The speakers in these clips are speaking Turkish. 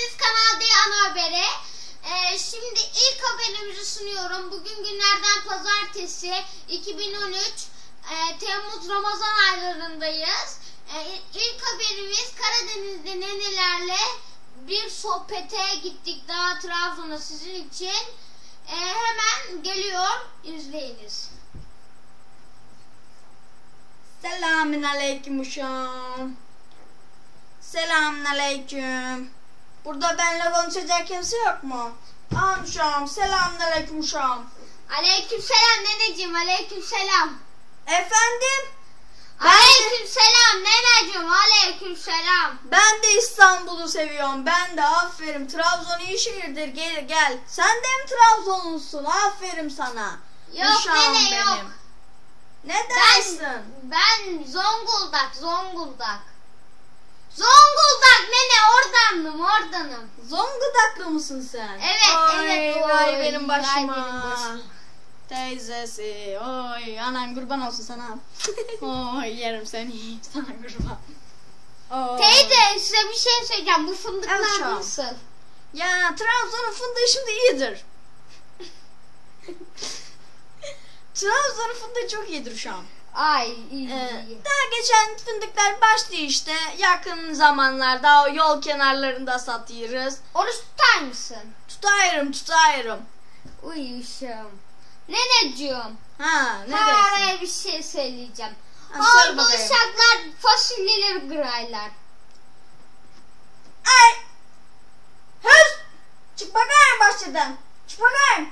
geldiniz Kanal D Ana Haber'e. Ee, şimdi ilk haberimizi sunuyorum. Bugün günlerden pazartesi 2013 e, Temmuz Ramazan aylarındayız. E, ilk haberimiz Karadeniz'de nenelerle bir sohbete gittik daha Trabzon'a sizin için. E, hemen geliyor izleyiniz. Selamün aleyküm uşağım. Selamün aleyküm. Burada benimle konuşacak kimse yok mu? Aa uşağım. Selamün aleyküm uşağım. Aleyküm selam neneciğim aleyküm selam. Efendim? Aleyküm selam neneciğim aleyküm selam. Ben de İstanbul'u seviyorum. Ben de aferin. Trabzon iyi şehirdir. Gel gel. Sen de mi Trabzonlusun? Aferin sana. Yok Uşağım nene yok. Ne Ben, dersin? ben Zonguldak, Zonguldak. Zonguldak nene oradanım, oradanım. Zonguldaklı mısın sen? Evet, Oy, evet, Vay oy, benim vay başıma. benim başıma. Teyzesi. Oy anan kurban olsun sana. oy yerim seni. Sana kurban. Oy. Teyze size bir şey söyleyeceğim. Bu fındıklar nasıl? Ya Trabzon'un fındığı şimdi iyidir. Trabzon'un fındığı çok iyidir şu an. Ay iyi. Ee, daha geçen fındıklar başlıyor işte. Yakın zamanlarda yol kenarlarında satıyoruz. Oruç tutar mısın? Tutayırım tutayırım. Uyuşum. Neneciğim. Ha ne dersin? Kararaya bir şey söyleyeceğim. Ha, söyle Orada bakayım. uşaklar fasulyeleri kırarlar. Ay! Hız! Çık bakayım bahçeden. Çık bakayım.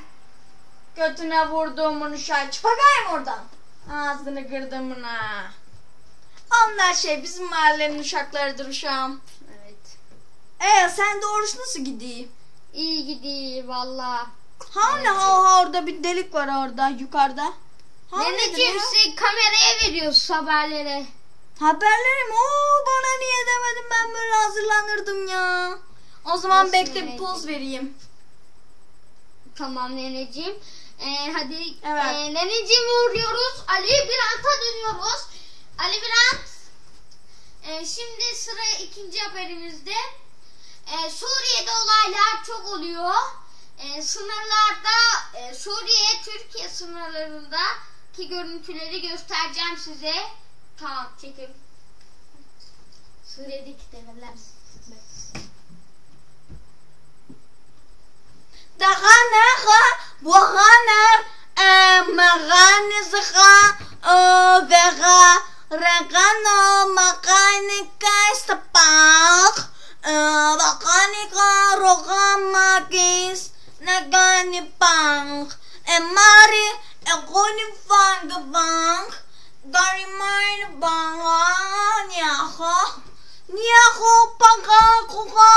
Götüne vurduğumun uşağı. Çık bakayım oradan. Ağzını kırdım buna. Onlar şey bizim mahallenin uşaklarıdır uşağım. Evet. Ee sen oruç nasıl gidiyor? İyi gidiyor valla. Hani ha, ha orada bir delik var orada yukarıda. Ha, Neneciğim ya? size kameraya veriyoruz haberlere. Haberlerim. Oo bana niye demedin ben böyle hazırlanırdım ya. O zaman Olsun bekle bir poz vereyim. Tamam neneciğim. Ee, hadi Evet. ee, neneciğimi uğurluyoruz. Ali Birant'a dönüyoruz. Ali Birant. ee, şimdi sıra ikinci haberimizde. Ee, Suriye'de olaylar çok oluyor. Ee, sınırlarda ee, Suriye Türkiye sınırlarındaki görüntüleri göstereceğim size. Tamam çekim. Suriye'deki deneler. دغنغا وغنر مغانزغا وغا رغنا مغانيكا استباق وغانيكا رغماكيس نغاني بانك اماري اغوني فانغ بانك غاري ماين بانغان ياخو Niyahu pagakuka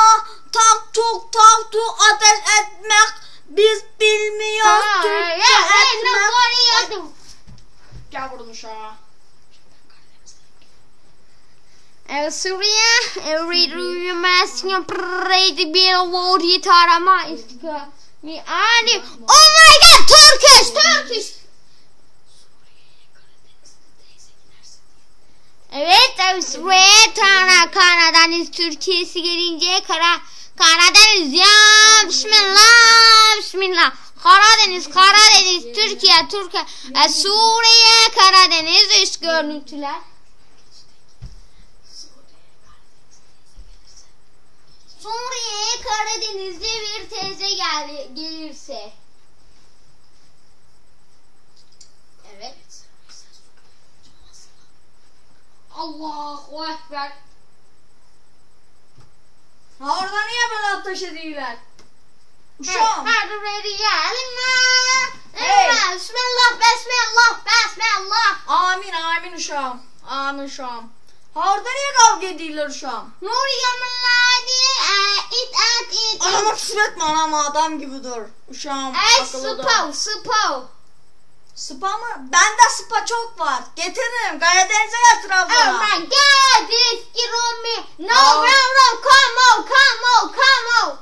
tak tuk tak tuk ateş etmek biz bilmiyoruz Türkçe etmek. Gel buradan uşağa. Suriye Evriyumesine preydi bir vori tarama istika mi ani Oh my god Turkish Turkish Evet Suriye Tara Karadeniz Türkiye'si gelince Kara Karadeniz ya Bismillah Bismillah Karadeniz Karadeniz Türkiye Türkiye e, Suriye Karadeniz üst görüntüler Suriye'ye Karadeniz'de bir teyze gel gelirse. Evet. Allahu Ekber. Ha orada niye böyle ateş ediyorlar? Uşağım. Hadi ready gelme. Hey. Bismillah, Bismillah, Bismillah. Amin amin uşağım. Amin uşağım. Ha orada niye kavga ediyorlar uşağım? Nuriye Malladi, it at it. Anama küfür etme anama adam gibi dur. Uşağım Ey akıllı dur. Spa mı? Bende spa çok var. Getiririm. Karadeniz'e gel Oh Trabzon'a. my god, this get on me. No, Oh. no, no, come on, come on, come on.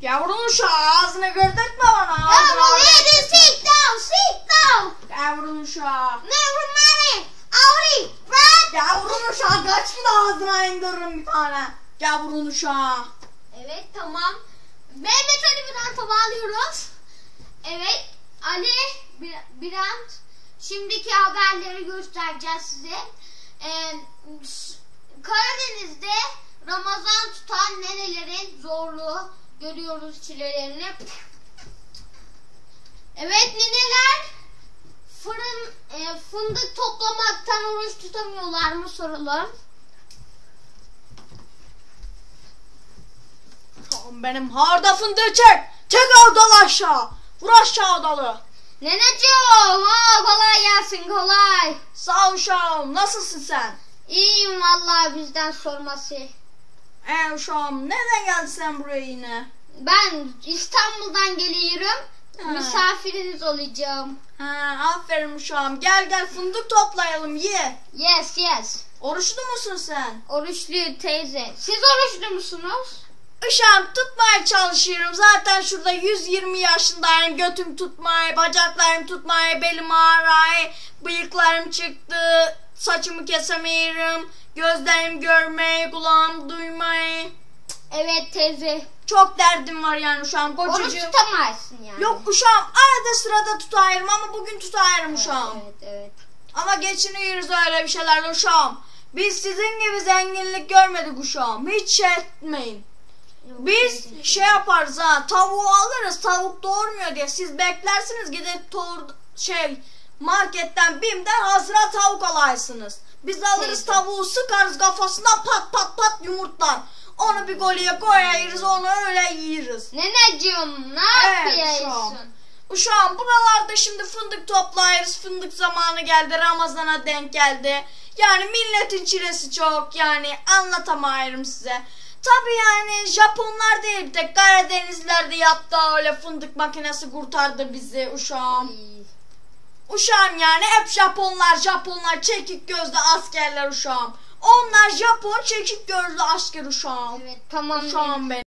Yavrun uşağı ağzını gırdıtma bana. Oh, Ağzını lady, sit down, sit down. Yavrun uşağı. Never. Audi, right Gel vurun uşağı kaç de ağzına indiririm bir tane. Vurun uşağı. Evet tamam. Mehmet Ali Birant'a bağlıyoruz. Evet Ali Birant şimdiki haberleri göstereceğiz size. Ee, Karadeniz'de Ramazan tutan nenelerin zorluğu görüyoruz çilelerini. Evet neneler fırın e, fındık toplamaktan oruç tutamıyorlar mı soralım. Tamam benim harda fındığı çek. Çek dalı aşağı. Vur aşağı dalı. Neneciğim ha kolay gelsin kolay. Sağ ol uşağım nasılsın sen? İyiyim vallahi bizden sorması. E uşağım neden geldin sen buraya yine? Ben İstanbul'dan geliyorum. Ha. Misafiriniz olacağım. Ha, aferin uşağım gel gel fındık toplayalım ye. Yes yes. Oruçlu musun sen? Oruçlu teyze. Siz oruçlu musunuz? Uşağım tutmaya çalışıyorum. Zaten şurada 120 yaşındayım. Götüm tutmaya, bacaklarım tutmaya, belim ağrıyor. Bıyıklarım çıktı. Saçımı kesemiyorum. Gözlerim görmeye, kulağım duymaya. Evet teyze. Çok derdim var yani uşağım. Oruç Kocacığım. tutamazsın yani. Yok uşağım arada sırada tutayım ama bugün tutayım Evet, uşağım. Evet evet. Ama geçiniyoruz öyle bir şeylerle uşağım. Biz sizin gibi zenginlik görmedik uşağım. Hiç şey etmeyin. Biz şey yaparız ha tavuğu alırız tavuk doğurmuyor diye siz beklersiniz gidip doğur, şey marketten bimden hazıra tavuk alaysınız. Biz alırız tavuğu sıkarız kafasına pat pat pat yumurtlar. Onu bir golye koyarız onu öyle yiyiriz. Neneciğim ne Evet, yapıyorsun? Uşağım buralarda şimdi fındık toplayırız. Fındık zamanı geldi. Ramazana denk geldi. Yani milletin çilesi çok. Yani anlatamayırım size. Tabi yani Japonlar değil de yaptı öyle fındık makinesi kurtardı bizi uşağım. Uşağım yani hep Japonlar Japonlar çekik gözlü askerler uşağım. Onlar Japon çekik gözlü asker uşağım. Evet tamam. Uşağım benim.